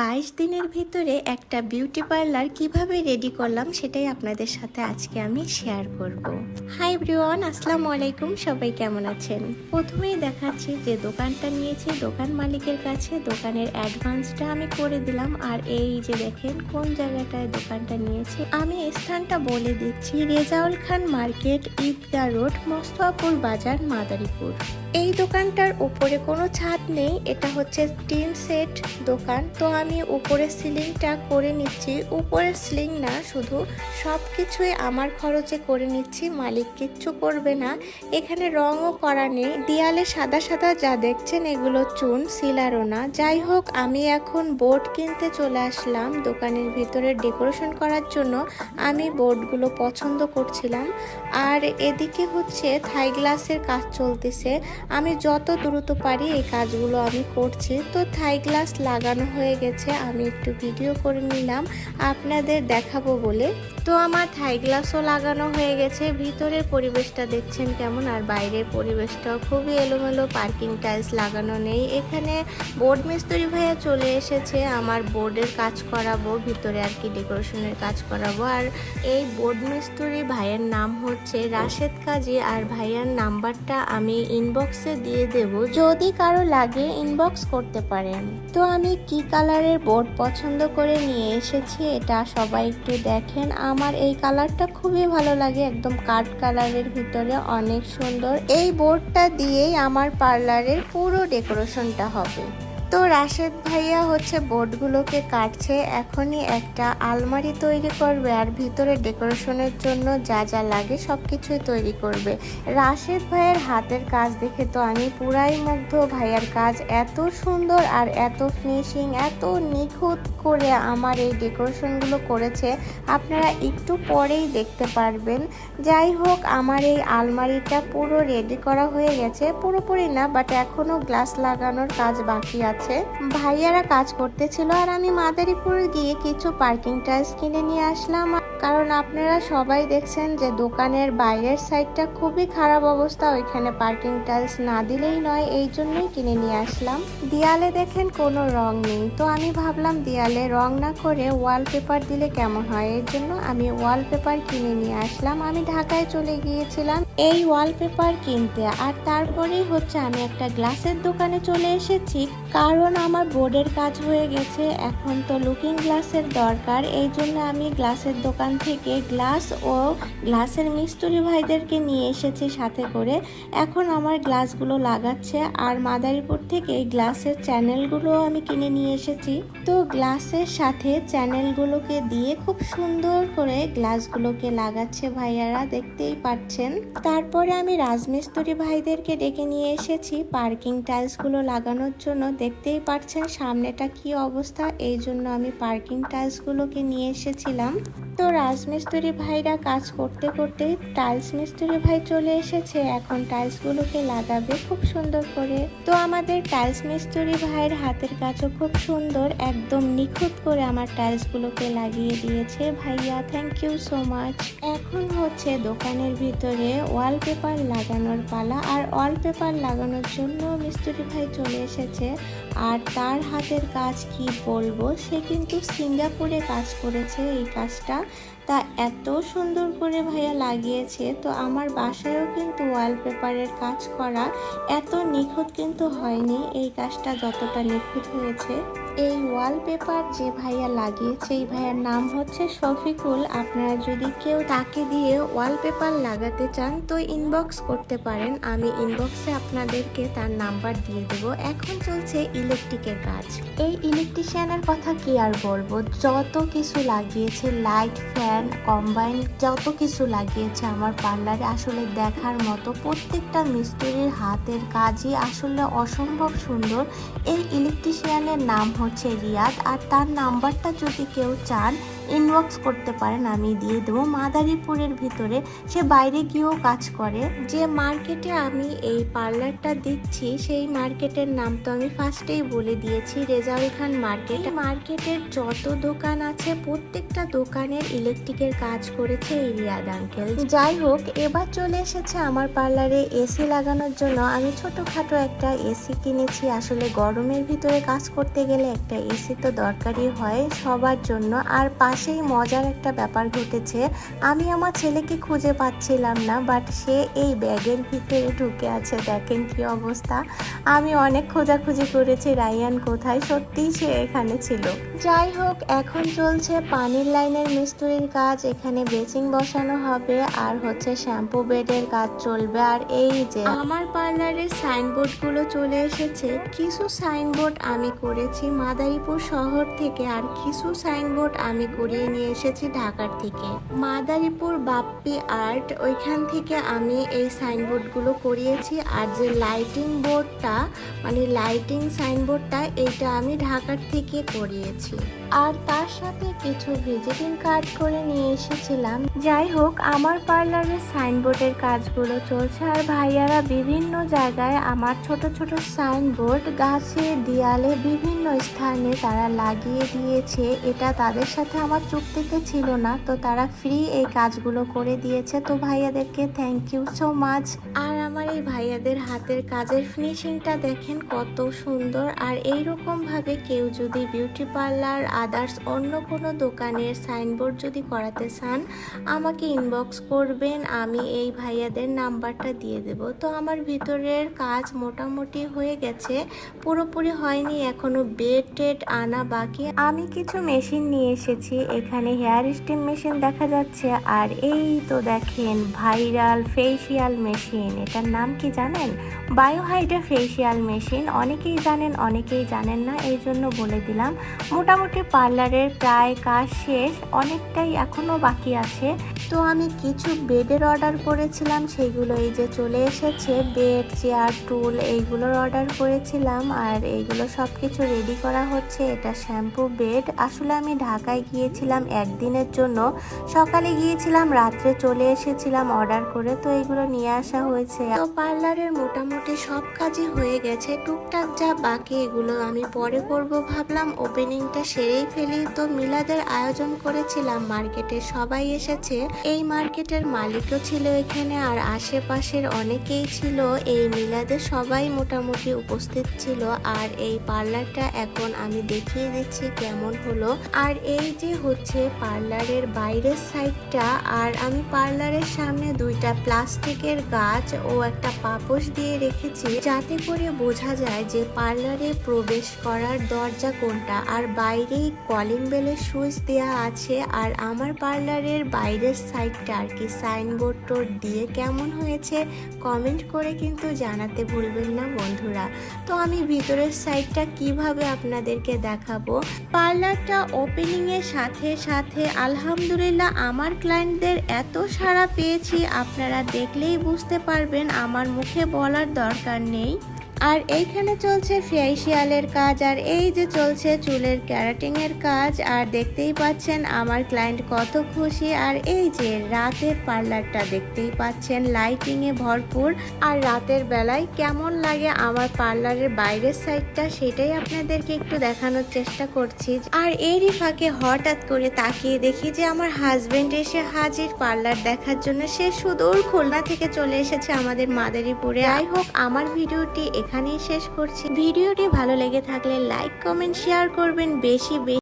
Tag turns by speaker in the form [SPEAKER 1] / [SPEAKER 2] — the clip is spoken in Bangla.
[SPEAKER 1] বাইশ দিনের ভিতরে একটা বিউটি পার্লার কীভাবে রেডি করলাম সেটাই আপনাদের সাথে আজকে আমি শেয়ার করব। হাই ব্রিওয়ান আসসালামু আলাইকুম, সবাই কেমন আছেন? প্রথমেই দেখাচ্ছি যে দোকানটা নিয়েছি, দোকান মালিকের কাছে, দোকানের অ্যাডভান্সটা আমি করে দিলাম। আর এই যে দেখেন, কোন জায়গাটায় দোকানটা নিয়েছি? আমি স্থানটা বলে দিচ্ছি, রেজাউল খান মার্কেট, ঈদগাহ রোড, মোস্তফাপুর বাজার, মাদারীপুর। এই দোকানটার উপরে কোনো ছাদ নেই, এটা হচ্ছে টিন সেট দোকান। তো আমি উপরের সিলিংটা করে নিচ্ছি। উপরের সিলিং না, শুধু সব কিছুই আমার খরচে করে নিচ্ছি, মালিক কিচ্ছু করবে না। এখানে রঙও করা নেই, দেয়ালে সাদা সাদা যা দেখছেন এগুলো চুন, সিলারও না। যাই হোক, আমি এখন বোর্ড কিনতে চলে আসলাম দোকানের ভিতরে ডেকোরেশন করার জন্য। আমি বোর্ডগুলো পছন্দ করছিলাম। আর এদিকে হচ্ছে থাই গ্লাসের কাজ চলতেছে। আমি যত দ্রুত পারি এই কাজগুলো আমি করছি। তো থাই গ্লাস লাগানো হয়ে গেছে, আমি একটু ভিডিও করে নিলাম, আপনাদের দেখাবো বলে। তো আমার থাই গ্লাসও লাগানো হয়ে গেছে, ভিতরের পরিবেশটা দেখছেন কেমন, আর বাইরের পরিবেশটাও খুবই এলোমেলো, পার্কিং টাইলস লাগানো নেই। এখানে বোর্ড মিস্ত্রি ভাইয়া চলে এসেছে, আমার বোর্ডের কাজ করাবো, ভিতরে আর কি ডেকোরেশনের কাজ করাবো। আর এই বোর্ড মিস্ত্রি ভাইয়ের নাম হচ্ছে রাশেদ কাজী, আর ভাইয়ার নাম্বারটা আমি ইনবক্সে দিয়ে দেব যদি কারও লাগে ইনবক্স করতে পারেন। তো আমি কি কালারের বোর্ড পছন্দ করে নিয়ে এসেছি এটা সবাই একটু দেখেন। আমার এই কালারটা খুবই ভালো লাগে, একদম কাঠ কালারের ভিতরে, অনেক সুন্দর। এই বোর্ডটা দিয়েই আমার পার্লারের পুরো ডেকোরেশনটা হবে। তো রাশেদ ভাইয়া হচ্ছে বোর্ডগুলোকে কাটছে, এখনই একটা আলমারি তৈরি করবে আর ভিতরে ডেকোরেশনের জন্য যা যা লাগে সব কিছুই তৈরি করবে। রাশেদ ভাইয়ের হাতের কাজ দেখে তো আমি পুরাই মুগ্ধ। ভাইয়ার কাজ এত সুন্দর আর এত ফিনিশিং, এত নিখুঁত করে আমার এই ডেকোরেশনগুলো করেছে। আপনারা একটু পরেই দেখতে পারবেন। যাই হোক, আমার এই আলমারিটা পুরো রেডি করা হয়ে গেছে। পুরোপুরি না বাট এখনও গ্লাস লাগানোর কাজ বাকি আছে। ভাইয়ারা কাজ করতেছিল আর আমি মাদারীপুর গিয়ে কিছু পার্কিং টাইলস কিনে নিয়ে আসলাম। কারণ আপনারা সবাই দেখছেন যে দোকানের বাইরের সাইডটা খুবই খারাপ অবস্থা, ওইখানে পার্কিং টাইলস না দিলেই নয়, এই জন্যই কিনে নিয়ে আসলাম। দেয়ালে দেখেন কোনো রং নেই। তো আমি ভাবলাম দেয়ালে রং না করে ওয়ালপেপার দিলে কেমন হয়? এর জন্য আমি ওয়ালপেপার কিনে নিয়ে আসলাম। আমি ঢাকায় চলে গিয়েছিলাম। এই ওয়ালপেপার কিনতে। আর তারপরেই হচ্ছে আমি একটা গ্লাসের দোকানে চলে এসেছি। কারণ আমার বোর্ডের কাজ হয়ে গেছে। এখন তো লুকিং গ্লাসের দরকার। এই জন্য আমি গ্লাসের দোকান থেকে গ্লাস ও গ্লাসের মিস্ত্রি ভাইদেরকে নিয়ে এসেছি সাথে করে। এখন আমার গ্লাসগুলো লাগাচ্ছে। আর মাদারীপুর থেকে এই গ্লাসের চ্যানেলগুলো আমি কিনে নিয়ে এসেছি। তো গ্লাসের সাথে চ্যানেলগুলোকে দিয়ে খুব সুন্দর করে গ্লাসগুলোকে লাগাচ্ছে ভাইয়ারা। দেখতেই পাচ্ছেন। তারপরে আমি রাজমিস্ত্রি ভাইদেরকে ডেকে নিয়ে এসেছি। পার্কিং টাইলসগুলো লাগানোর জন্য। দেখতেই পাচ্ছেন সামনেটা কি অবস্থা। এই জন্য আমি পার্কিং টাইলসগুলোকে নিয়ে এসেছিলাম। তো রাজমিস্ত্রি ভাইরা কাজ করতে করতে টাইলস মিস্ত্রি ভাই চলে এসেছে। এখন টাইলসগুলোকে লাগাবে খুব সুন্দর করে। তো আমাদের টাইলস মিস্ত্রি ভাইয়ের হাতের কাজও খুব সুন্দর। একদম নিখুঁত করে আমার টাইলসগুলোকে লাগিয়ে দিয়েছে ভাইয়া। থ্যাংক ইউ সো মাচ এখন হচ্ছে দোকানের ভিতরে ওয়ালপেপার লাগানোর পালা আর ওয়ালপেপার লাগানোর জন্য মিস্ত্রি ভাই চলে এসেছে। আর তার হাতের কাজ কি বলব? সে কিন্তু সিঙ্গাপুরে কাজ করেছে এই কাজটা। তা এত সুন্দর করে ভাইয়া লাগিয়েছে। তো আমার বাসায়ও কিন্তু ওয়ালপেপারের কাজ করা এত নিখুঁত কিন্তু হয়নি। এই কাজটা যতটা নিখুঁত হয়েছে। এই ওয়ালপেপার যে ভাইয়া লাগিয়েছে, এই ভাইয়ার নাম হচ্ছে শফিকুল। আপনারা যদি কেউ তাকে দিয়ে ওয়ালপেপার লাগাতে চান, তো ইনবক্স করতে পারেন। আমি ইনবক্সে আপনাদেরকে তার নাম্বার দিয়ে দেব। এখন চলছে ইলেকট্রিকের কাজ। এই ইলেকট্রিশিয়ানের কথা কি আর বলব? যত কিছু লাগিয়েছে লাইট ফ্যান কম্বাইন যত কিছু লাগিয়েছে আমার পার্লারে আসলে দেখার মতো প্রত্যেকটা মিস্ত্রির হাতের কাজই আসলে অসম্ভব সুন্দর। এই ইলেকট্রিশিয়ানের নাম হচ্ছে রিয়াদ আর তার নাম্বারটা যদি কেউ চান ইনবক্স করতে পারেন, আমি দিয়ে দেবো। মাদারীপুরের ভিতরে সে বাইরে গিয়েও কাজ করে। যে মার্কেটে আমি এই পার্লারটা দিচ্ছি সেই মার্কেটের নাম তো আমি ফার্স্টেই বলে দিয়েছি, রেজাউল খান মার্কেট। মার্কেটের যত দোকান আছে, প্রত্যেকটা দোকানের ইলেকট্রিকের কাজ করেছে এই রিয়াদ আঙ্কেল। যাই হোক, এবার চলে এসেছে আমার পার্লারে এসি লাগানোর জন্য। আমি ছোটখাটো একটা এসি কিনেছি, আসলে গরমের ভিতরে কাজ করতে গেলে একটা এসি তো দরকারই হয় সবার জন্য। আর পাশেই মজার একটা ব্যাপার ঘটেছে। আমি আমার ছেলেকে খুঁজে পাচ্ছিলাম না বাট সে এই ব্যাগের ভিতরে ঢুকে আছে। দেখেন কি অবস্থা। আমি অনেক খোঁজাখুঁজি করেছি, রায়ান কোথায়? সত্যিই সে এখানে ছিল। যাই হোক, এখন চলছে পানির লাইনের মিস্ত্রির কাজ। এখানে বেসিং বসানো হবে আর হচ্ছে শ্যাম্পু বেডের কাজ চলবে। আর এই যে আমার পার্লারের সাইনবোর্ডগুলো চলে এসেছে। কিছু সাইনবোর্ড আমি করেছি মাদারীপুর শহর থেকে, আর কিছু সাইনবোর্ড আমি করিয়ে নিয়ে এসেছি ঢাকার থেকে। মাদারীপুর বাপ্পি আর্ট, ওইখান থেকে আমি এই সাইনবোর্ডগুলো করিয়েছি। আর যে লাইটিং বোর্ডটা মানে লাইটিং সাইনবোর্ডটা, এইটা আমি ঢাকার থেকে করিয়েছি। আর তার সাথে কিছু ভিজিটিং কার্ড করে নিয়ে এসেছিলাম। যাই হোক, আমার পার্লারের সাইনবোর্ডের কাজগুলো চলছে। আর ভাইয়ারা বিভিন্ন জায়গায় আমার ছোট ছোট সাইনবোর্ড, গাছে, দেয়ালে বিভিন্ন স্থানে তারা লাগিয়ে দিয়েছে। এটা তাদের সাথে আমার চুক্তিতে ছিল না, তো তারা ফ্রি এই কাজগুলো করে দিয়েছে। তো ভাইয়াদেরকে থ্যাংক ইউ সো মাচ আর আমার এই ভাইয়াদের হাতের কাজের ফিনিশিংটা দেখেন কত সুন্দর। আর এই রকম ভাবে কেউ যদি বিউটি পার্লার আদার্স অন্য কোনো দোকানের সাইনবোর্ড যদি করাতে চান, আমাকে ইনবক্স করবেন, আমি এই ভাইয়াদের নাম্বারটা দিয়ে দেব। তো আমার ভিতরের কাজ মোটামুটি হয়ে গেছে, পুরোপুরি হয়নি, এখনও বেড টেড আনা বাকি। আমি কিছু মেশিন নিয়ে এসেছি এখানে হেয়ার স্টিম মেশিন দেখা যাচ্ছে, আর এই তো দেখেন ভাইরাল ফেসিয়াল মেশিন এটার নাম কি জানেন? বায়োহাইড্রা ফেসিয়াল মেশিন অনেকেই জানেন অনেকেই জানেন না, এই জন্য বলে দিলাম। মোটামুটি পার্লারের প্রায় কাজ শেষ, অনেকটাই এখনও বাকি আছে। তো আমি কিছু বেডের অর্ডার করেছিলাম, সেগুলো এই যে চলে এসেছে বেড চেয়ার টুল এইগুলোর অর্ডার করেছিলাম, আর এইগুলো সব কিছু রেডি করা হচ্ছে, এটা শ্যাম্পু বেড আসলে আমি ঢাকায় গিয়েছিলাম একদিনের জন্য। সকালে গিয়েছিলাম, রাত্রে চলে এসেছিলাম অর্ডার করে, তো এগুলো নিয়ে আসা হয়েছে। তো পার্লারের মোটামুটি সব কাজই হয়ে গেছে। টুকটাক যা বাকি, এগুলো আমি পরে করব ভাবলাম। ওপেনিংটা সেরেই ফেলি। তো মিলাদের আয়োজন করেছিলাম, মার্কেটে সবাই এসেছে। এই মার্কেটের মালিকও ছিল এখানে আর আশেপাশের অনেকেই ছিল। এই মিলাদে সবাই মোটামুটি উপস্থিত ছিল। আর এই পার্লারটা এখন আমি দেখিয়ে দিচ্ছি কেমন হলো। আর এই যে হচ্ছে পার্লারের বাইরের সাইডটা আর আমি পার্লারের সামনে দুইটা প্লাস্টিকের গাছ ও একটা পাপোশ দিয়ে রেখেছি যাতে করে বোঝা যায় যে পার্লারে প্রবেশ করার দরজা কোনটা আর বাইরেই কলিং বেলের সুইচ দেওয়া আছে আর আমার পার্লারের বাইরের সাইডটা আর কি সাইনবোর্ড টোর্ড দিয়ে কেমন হয়েছে কমেন্ট করে কিন্তু জানাতে ভুলবেন না বন্ধুরা। তো আমি ভিতরের সাইডটা কীভাবে আপনাদেরকে দেখাবো? পার্লারটা ওপেনিং এর সাথে সাথে আলহামদুলিল্লাহ আমার ক্লায়েন্টদের এত সাড়া পেয়েছি, আপনারা দেখলেই বুঝতে পারবেন, আমার মুখে বলার দরকার নেই। আর এইখানে চলছে ফেসিয়ালের কাজ, আর এই যে চলছে চুলের ক্যারাটিং এর কাজ, আর দেখতেই পাচ্ছেন আমার ক্লায়েন্ট কত খুশি, আর এই যে রাতের পার্লারটা দেখতেই পাচ্ছেন লাইটিং এ ভরপুর, আর রাতের বেলায় কেমন লাগে আমার পার্লারের বাইরের সাইডটা সেটাই আপনাদেরকে একটু দেখানোর চেষ্টা করছি। আর এরই ফাঁকে হঠাৎ করে তাকিয়ে দেখি যে আমার হাজবেন্ড এসে হাজির পার্লার দেখার জন্য, সে সুদূর খুলনা থেকে চলে এসেছে আমাদের মাদারীপুরে। যাই হোক, আমার ভিডিওটি এখানেই শেষ করছি। ভিডিওটি ভালো লেগে থাকলে লাইক কমেন্ট শেয়ার করবেন। বেশি বেশি